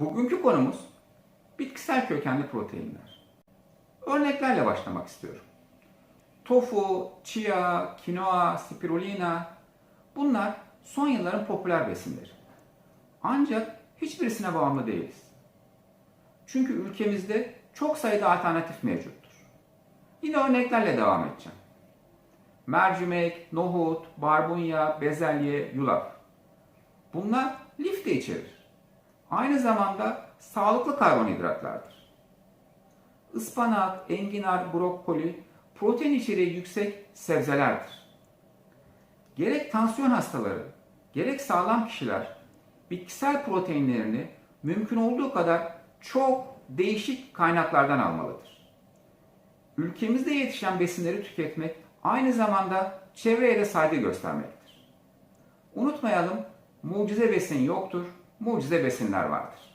Bugünkü konumuz bitkisel kökenli proteinler. Örneklerle başlamak istiyorum. Tofu, chia, kinoa, spirulina bunlar son yılların popüler besinleri. Ancak hiçbirisine bağımlı değiliz. Çünkü ülkemizde çok sayıda alternatif mevcuttur. Yine örneklerle devam edeceğim. Mercimek, nohut, barbunya, bezelye, yulaf. Bunlar lif de içerir. Aynı zamanda sağlıklı karbonhidratlardır. Ispanak, enginar, brokoli protein içeriği yüksek sebzelerdir. Gerek tansiyon hastaları, gerek sağlam kişiler bitkisel proteinlerini mümkün olduğu kadar çok değişik kaynaklardan almalıdır. Ülkemizde yetişen besinleri tüketmek aynı zamanda çevreye de saygı göstermektir. Unutmayalım, mucize besin yoktur, mucize besinler vardır.